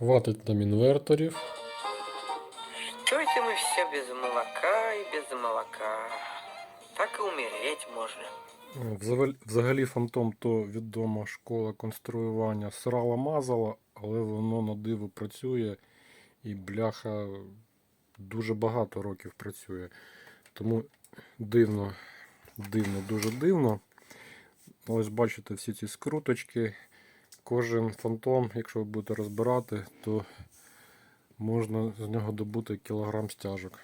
Хватить нам інверторів. Что это мы все без молока и без молока? Так и умереть можно. Взагалі, взагалі фантом то відома школа конструювання срала мазала, але воно на диво працює і бляха дуже багато років працює. Тому дивно, дивно, дуже дивно. Ось бачите всі ці скруточки. Кожен фантом, якщо ви будете розбирати, то можна з нього добути кілограм стяжок.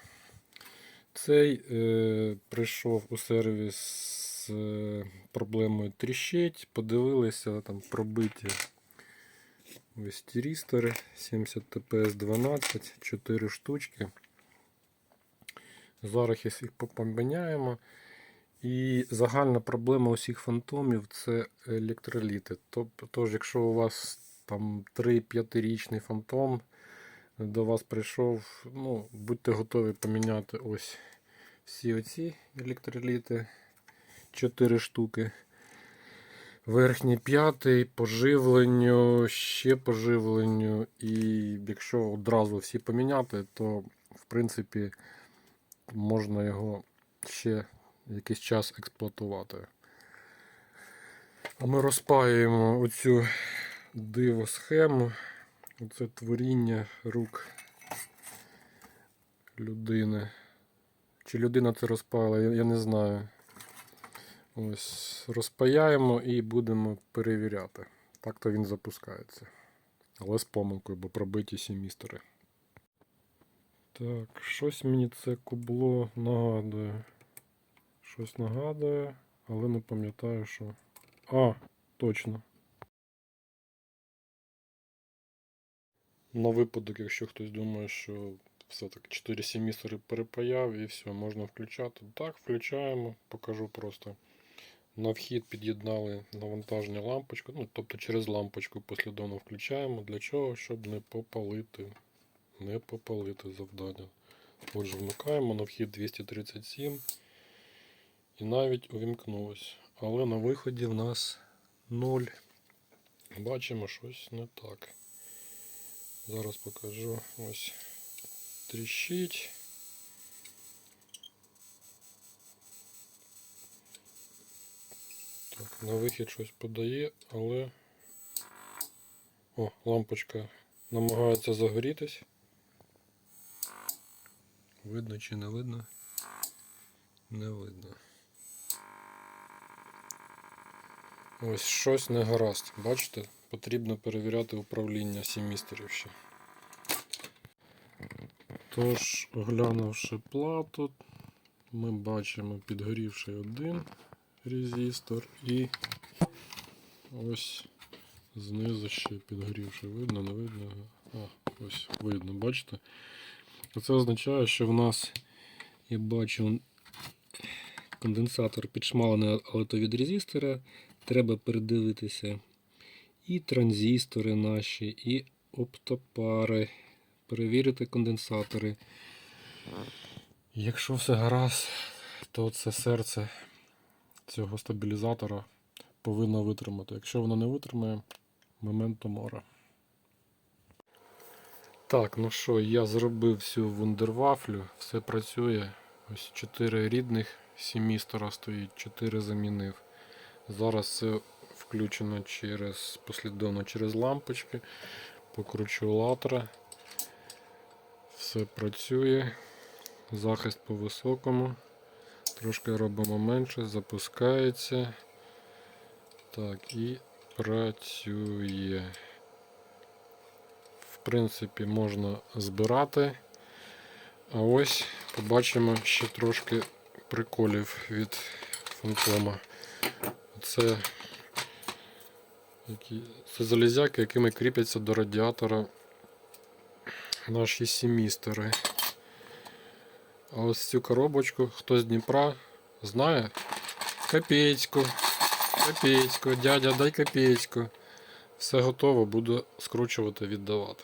Цей е, прийшов у сервіс з е, проблемою тріщить, подивилися, там пробиті ось тірістори 70 TPS 12, 4 штучки. Зараз їх поміняємо. І загальна проблема усіх фантомів це електроліти. Тобто, якщо у вас там 3-5-річний фантом до вас прийшов, ну, будьте готові поміняти ось всі оці електроліти 4 штуки. Верхній п'ятий, поживленню, ще поживленню. І якщо одразу всі поміняти, то в принципі можна його ще якийсь час експлуатувати. А ми розпаюємо оцю диво схему. Оце творіння рук людини. Чи людина це розпаяла, я, я не знаю. Ось розпаяємо і будемо перевіряти. Так-то він запускається. Але з помилкою, бо пробиті сімістери. Так, щось мені це кубло нагадує. Щось нагадує, але не пам'ятаю, що. А, точно. На випадок, якщо хтось думає, що все так 4 семістри перепаяв і все, можна включати. Так, включаємо, покажу просто. На вхід під'єднали навантаження лампочку, ну, тобто через лампочку послідовно включаємо. Для чого? Щоб не попалити. Не попалити завдання. Отже, вмикаємо на вхід 237 і навіть увімкнулось. Але на виході в нас 0. Бачимо щось не так. Зараз покажу. Ось тріщить. На вихід щось подає, але. О, лампочка намагається загорітись. Видно чи не видно? Не видно. Ось щось не гаразд. Бачите? Потрібно перевіряти управління семістерів ще. Тож, оглянувши плату, ми бачимо підгорівший один резистор і ось знизу ще підгорівший. Видно, не видно? А, ось видно, бачите? Це означає, що в нас, я бачу, конденсатор підшмалений, але то від резистора. Треба передивитися і транзистори наші, і оптопари, перевірити конденсатори. Якщо все гаразд, то це серце цього стабілізатора повинно витримати. Якщо воно не витримає, моменто мора. Так, ну що, я зробив всю вундервафлю, все працює. Ось 4 рідних, 7 містера стоїть, 4 замінив. Зараз це включено через послідовно через лампочки. Покручу латра. Все працює. Захист по високому. Трошки робимо менше, запускається. Так, і працює. В принципі, можна збирати. А ось побачимо ще трошки приколів від фантома. Це, які, це залізяки, якими кріпляться до радіатора наші семістери. А ось цю коробочку хто з Дніпра знає? Копеечку. Копеечку, дядя, дай копеечку. Все готово, буду скручувати, віддавати.